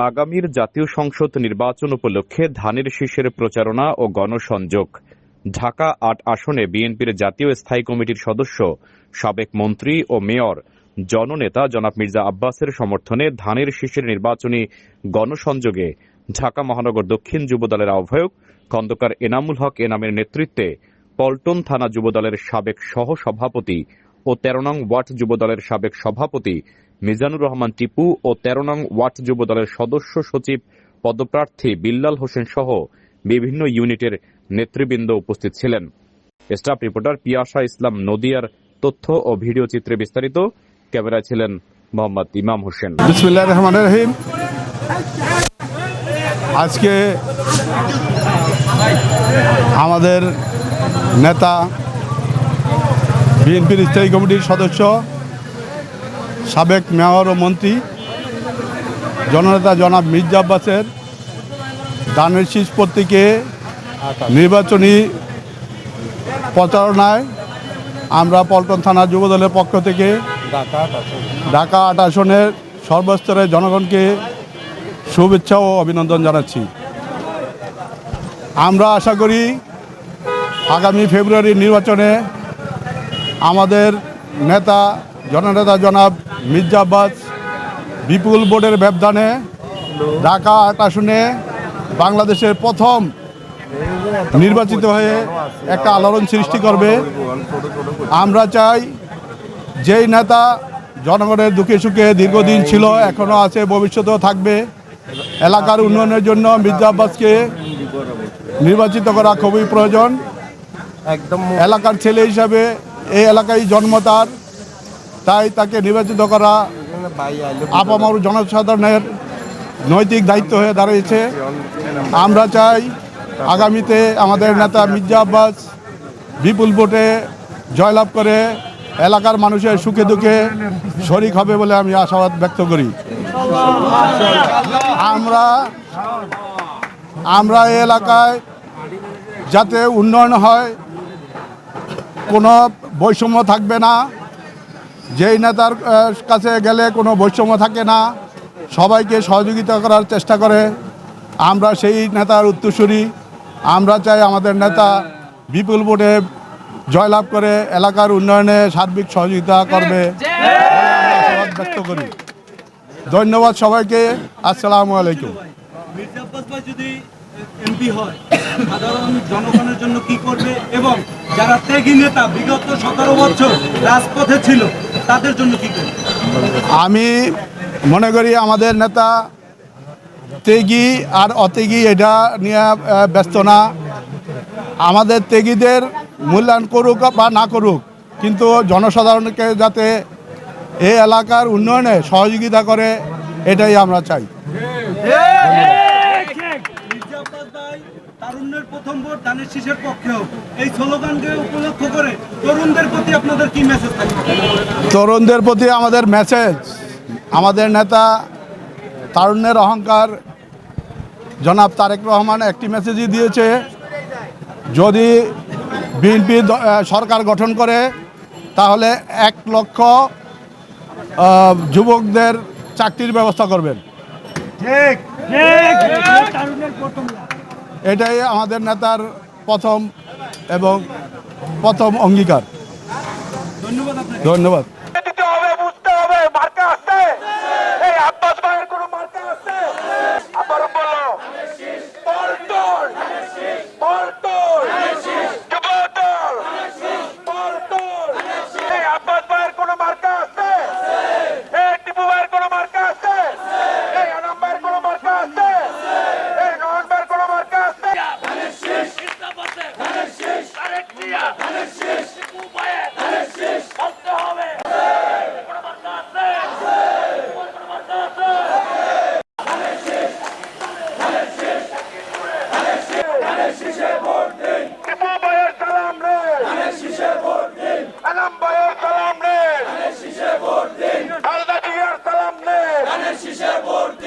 আগামীর জাতীয় সংসদ নির্বাচন উপলক্ষে ধানের শীষের প্রচারণা ও গণসংযোগ। ঢাকা আট আসনে বিএনপির জাতীয় স্থায়ী কমিটির সদস্য, সাবেক মন্ত্রী ও মেয়র, জননেতা জনাব মির্জা আব্বাসের সমর্থনে ধানের শীষের নির্বাচনী গণসংযোগে ঢাকা মহানগর দক্ষিণ যুবদলের আহ্বায়ক খন্দকার এনামুল হক এনামের নেতৃত্বে পল্টন থানা যুবদলের সাবেক সহ সভাপতি ও তেরো নং ওয়ার্ড যুবদলের সাবেক সভাপতি মিজানুর রহমান টিপু ও তেরো নং ওয়ার্ড যুবদলের সদস্য সচিব পদপ্রার্থী বিল্লাল হোসেন সহ বিভিন্ন ইউনিটের নেতৃবৃন্দ উপস্থিত ছিলেন। স্টাফ রিপোর্টার পিয়াশা ইসলাম নদিয়ার তথ্য ও ভিডিও চিত্রে বিস্তারিত। ক্যামেরায় ছিলেন মোহাম্মদ ইমাম হোসেন। রহমান রহিম। আজকে আমাদের নেতা, বিএনপির স্থায়ী কমিটির সদস্য সাবেক মেয়র ও মন্ত্রী, জননেতা জনাব মির্জা আব্বাসের দানের শীষ প্রতীকে নির্বাচনী প্রচারণায় আমরা পল্টন থানা যুবদলের পক্ষ থেকে ঢাকা আট আসনের সর্বস্তরের জনগণকে শুভেচ্ছা ও অভিনন্দন জানাচ্ছি। আমরা আশা করি আগামী ফেব্রুয়ারির নির্বাচনে আমাদের নেতা জননেতা জনাব মির্জা আব্বাস বিপুল বোর্ডের ব্যবধানে ঢাকা আট আসনে বাংলাদেশের প্রথম নির্বাচিত হয়ে একটা আলোড়ন সৃষ্টি করবে। আমরা চাই যেই নেতা জনগণের দুঃখে সুখে দীর্ঘদিন ছিল এখনও আছে ভবিষ্যতেও থাকবে। এলাকার উন্নয়নের জন্য মির্জা আব্বাসকে নির্বাচিত করা খুবই প্রয়োজন। একদম। এলাকার ছেলে হিসাবে এই এলাকায় জন্ম তার। তাই তাকে নির্বাচিত করা আপামর জনসাধারণের নৈতিক দায়িত্ব হয়ে দাঁড়িয়েছে। আমরা চাই আগামীতে আমাদের নেতা মির্জা আব্বাস বিপুল ভোটে জয়লাভ করে এলাকার মানুষের সুখে দুঃখে শরিক হবে বলে আমি আশাবাদ ব্যক্ত করি। আমরা আমরা এলাকায় যাতে উন্নয়ন হয়, কোনো বৈষম্য থাকবে না। যেই নেতার কাছে গেলে কোনো বৈষম্য থাকে না, সবাইকে সহযোগিতা করার চেষ্টা করে। আমরা সেই নেতার উত্তরসূরি। আমরা চাই আমাদের নেতা বিপুল ভোটে জয়লাভ করে এলাকার উন্নয়নে সার্বিক সহযোগিতা করবে ব্যক্ত করি। ধন্যবাদ সবাইকে। আসসালামু আলাইকুম মির্জা আব্বাস ভাই যদি এমপি হয়। সাধারণ জনগণের জন্য কি করবে এবং যারা ত্যাগী নেতা বিগত সতেরো বছর রাজপথে ছিল তাদের জন্য কি করবে? আমি মনে করি আমাদের নেতা তেগি আর অতেগি এটা নিয়ে ব্যস্ত না। আমাদের তেগিদের মূল্যায়ন করুক বা না করুক কিন্তু জনসাধারণকে যাতে এই এলাকার উন্নয়নে সহযোগিতা করে এটাই আমরা চাই মির্জা আব্বাস ভাই তারুণ্যের প্রথম ভোট ধানের শীষের পক্ষে এই স্লোগানকে উপলক্ষ করে তরুণদের প্রতি আপনাদের কি মেসেজ থাকবে? তরুণদের প্রতি আমাদের মেসেজ আমাদের নেতা তারুণ্যের অহংকার জনাব তারেক রহমান একটি মেসেজই দিয়েছে যদি বিএনপি সরকার গঠন করে তাহলে এক লক্ষ যুবকদের চাকরির ব্যবস্থা করবেন। এটাই আমাদের নেতার প্রথম এবং প্রথম অঙ্গীকার। ধন্যবাদ ধন্যবাদ। Geçişe vur